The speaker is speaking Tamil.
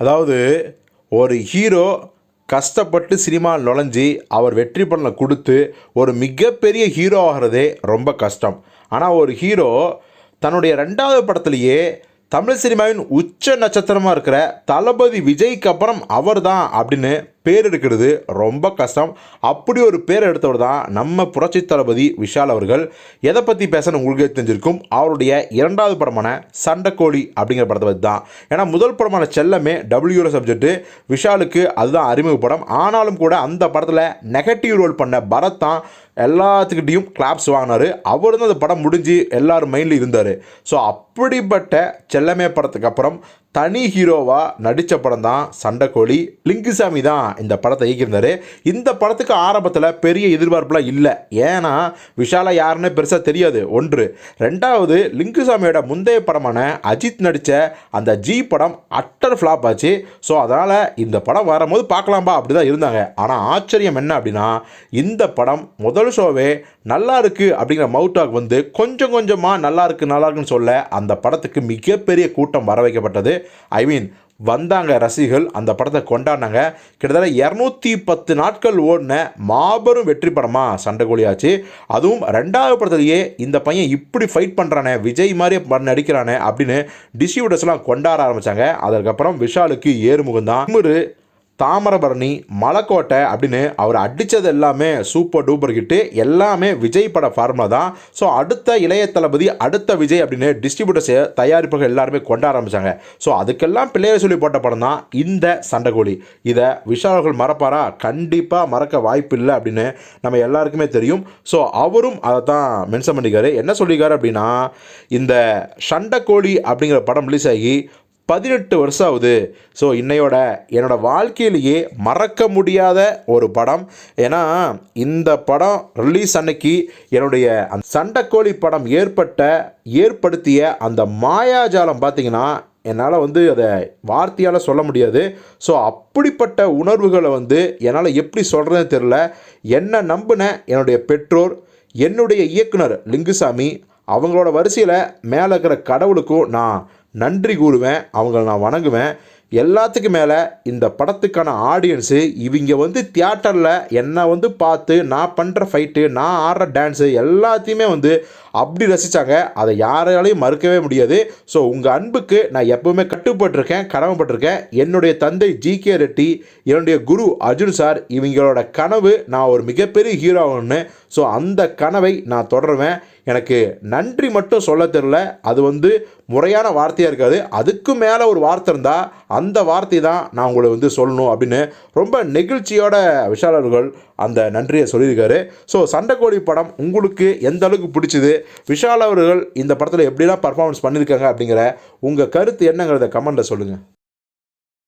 அதாவது ஒரு ஹீரோ கஷ்டப்பட்டு சினிமா நுழைஞ்சி அவர் வெற்றி பலனை கொடுத்து ஒரு மிகப்பெரிய ஹீரோ ஆகிறதே ரொம்ப கஷ்டம். ஆனால் ஒரு ஹீரோ தன்னுடைய ரெண்டாவது படத்துலேயே தமிழ் சினிமாவின் உச்ச நட்சத்திரமாக இருக்கிற தளபதி விஜய்க்கு அப்புறம் அவர் தான் அப்படின்னு பேர் எடுக்கிறது ரொம்ப கஷ்டம். அப்படி ஒரு பேர் எடுத்தவர் தான் நம்ம புரட்சி தளபதி விஷால் அவர்கள். எதை பற்றி பேசணும் உங்களுக்கே தெரிஞ்சிருக்கும். அவருடைய இரண்டாவது படமான சண்டைக்கோழி அப்படிங்கிற படத்தை பற்றி தான். ஏன்னா முதல் படமான செல்லமே டபிள்யூரோ சப்ஜெக்ட்டு விஷாலுக்கு அதுதான் அறிமுக படம். ஆனாலும் கூட அந்த படத்தில் நெகட்டிவ் ரோல் பண்ண பரத் தான் எல்லாத்துக்கிட்டேயும் கிளாப்ஸ் வாங்கினார். அவர் தான் அந்த படம் முடிஞ்சு எல்லாரும் மைண்டில் இருந்தார். ஸோ அப்படிப்பட்ட செல்லமே படத்துக்கு அப்புறம் தனி ஹீரோவாக நடித்த படம் தான் சண்டைக்கோழி. லிங்குசாமி தான் இந்த படத்தை இயக்கியிருந்தார். இந்த படத்துக்கு ஆரம்பத்தில் பெரிய எதிர்பார்ப்புலாம் இல்லை. ஏன்னா விஷாலா யாருன்னு பெருசாக தெரியாது. ஒன்று. ரெண்டாவது லிங்குசாமியோட முந்தைய படமான அஜித் நடித்த அந்த ஜி படம் அட்டர் ஃப்ளாப் ஆச்சு. ஸோ அதனால் இந்த படம் வரும்போது பார்க்கலாம்பா அப்படி தான் இருந்தாங்க. ஆனால் ஆச்சரியம் என்ன அப்படின்னா இந்த படம் முதல் ஷோவே நல்லா இருக்குது அப்படிங்கிற மவுட்டாக் வந்து கொஞ்சம் கொஞ்சமாக நல்லா இருக்குது நல்லா இருக்குன்னு சொல்ல அந்த படத்துக்கு மிகப்பெரிய கூட்டம் வர வைக்கப்பட்டது. ஐ மீன் வந்தாங்க ரசிகர்கள் அந்த படத்தை கொண்டாடினாங்க. கிட்டத்தட்ட இரநூத்தி பத்து நாட்கள் ஓடின மாபெரும் வெற்றி படமாக சண்டைக்கோழியாச்சு அதுவும் ரெண்டாவது படத்துலேயே இந்த பையன் இப்படி ஃபைட் பண்ணுறானே விஜய் மாதிரியே பண்ண நடிக்கிறானே அப்படின்னு டிஸ்ட்ரிபியூட்டர்ஸ்லாம் கொண்டாட ஆரம்பித்தாங்க அதுக்கப்புறம் விஷாலுக்கு ஏறுமுகம் தான் தாமிரபரணி மலைக்கோட்டை அப்படின்னு அவர் அடித்தது எல்லாமே சூப்பர் டூப்பர் கிட்டு எல்லாமே விஜய் பட ஃபார்முலா தான். ஸோ அடுத்த இளைய தளபதி அடுத்த விஜய் அப்படின்னு டிஸ்ட்ரிபியூட்டர்ஸ் தயாரிப்புகள் எல்லாருமே கொண்ட ஆரம்பித்தாங்க ஸோ அதுக்கெல்லாம் பிள்ளையர் சொல்லி போட்ட படம் தான் இந்த சண்டைக்கோழி இதை விஷாலர்கள் மறப்பாரா? கண்டிப்பாக மறக்க வாய்ப்பு இல்லை அப்படின்னு நம்ம எல்லாருக்குமே தெரியும். ஸோ அவரும் அதை தான் மென்ஷன் பண்ணிக்காரு என்ன சொல்லியிருக்காரு அப்படின்னா இந்த சண்டைக்கோழி அப்படிங்கிற படம் ரிலீஸ் ஆகி பதினெட்டு வருஷம் ஆகுது ஸோ இன்னையோட என்னோடய வாழ்க்கையிலேயே மறக்க முடியாத ஒரு படம். ஏன்னா இந்த படம் ரிலீஸ் அன்னைக்கு என்னுடைய அந்த சண்டைக்கோழி படம் ஏற்பட்ட ஏற்படுத்திய அந்த மாயாஜாலம் பார்த்தீங்கன்னா என்னால் வந்து அதை வார்த்தையால் சொல்ல முடியாது. ஸோ அப்படிப்பட்ட உணர்வுகளை வந்து என்னால் எப்படி சொல்கிறதுன்னு தெரில என்னை நம்பின என்னுடைய பெற்றோர் என்னுடைய இயக்குனர் லிங்குசாமி அவங்களோட வரிசையில் மேலே இருக்கிற கடவுளுக்கும் நான் நன்றி கூறுவேன் அவங்கள நான் வணங்குவேன். எல்லாத்துக்கும் மேலே இந்த படத்துக்கான ஆடியன்ஸு இவங்க வந்து தியேட்டரில் என்னை வந்து பார்த்து நான் பண்ணுற ஃபைட்டு நான் ஆடுற டான்ஸு எல்லாத்தையுமே வந்து அப்படி ரசித்தாங்க அதை யாராலையும் மறுக்கவே முடியாது. ஸோ உங்கள் அன்புக்கு நான் எப்போவுமே கட்டுப்பட்டிருக்கேன் கடமைப்பட்டிருக்கேன். என்னுடைய தந்தை ஜி கே ரெட்டி என்னுடைய குரு அர்ஜுன் சார் இவங்களோட கனவு நான் ஒரு மிகப்பெரிய ஹீரோ ஆகணும்னு ஸோ அந்த கனவை நான் தொடருவேன். எனக்கு நன்றி மட்டும் சொல்ல தெரில அது வந்து முறையான வார்த்தையாக இருக்காது. அதுக்கு மேலே ஒரு வார்த்தை இருந்தால் அந்த வார்த்தை தான் நான் உங்களை வந்து சொல்லணும் அப்படின்னு ரொம்ப நெகிழ்ச்சியோட விஷாலர்கள் அந்த நன்றியை சொல்லியிருக்காரு. ஸோ சண்டைக்கோழி படம் உங்களுக்கு எந்த அளவுக்கு பிடிச்சிது? விஷால் அவர்கள் இந்த படத்தில் எப்படிலாம் பர்ஃபார்மன்ஸ் பண்ணியிருக்காங்க அப்படிங்கிற உங்கள் கருத்து என்னங்கிறத கமெண்ட்டில் சொல்லுங்கள்